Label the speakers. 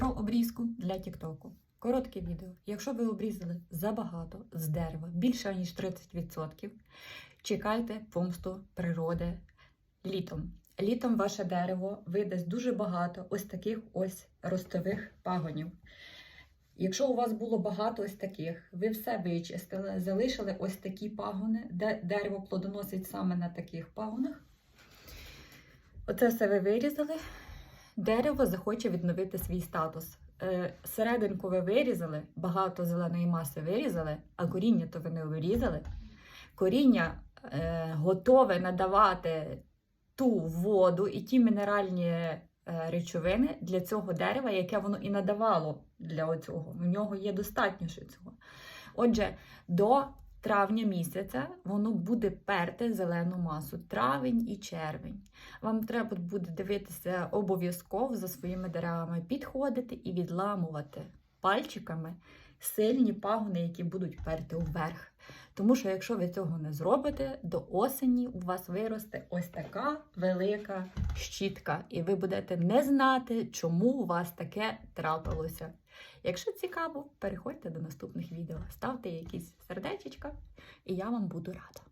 Speaker 1: про обрізку для Тіктоку. Коротке відео. Якщо ви обрізали забагато з дерева, більше ніж 30%, чекайте помсту природи літом. Літом ваше дерево видасть дуже багато ось таких ось ростових пагонів. Якщо у вас було багато ось таких, ви все вичистили, залишили ось такі пагони, де дерево плодоносить саме на таких пагонах. Оце все ви вирізали. Дерево захоче відновити свій статус. Е, Серединку ви вирізали, багато зеленої маси вирізали, а коріння то ви не вирізали. Коріння е, готове надавати ту воду і ті мінеральні е, речовини для цього дерева, яке воно і надавало для цього. В нього є достатньо цього. Отже, до травня місяця воно буде перти зелену масу. Травень і червень. Вам треба буде дивитися обов'язково за своїми деревами, підходити і відламувати пальчиками сильні пагони, які будуть перти вверх. Тому що якщо ви цього не зробите, до осені у вас виросте ось така велика щітка, і ви будете не знати, чому у вас таке трапилося. Якщо цікаво, переходьте до наступних відео, ставте якісь сердечечка, і я вам буду рада.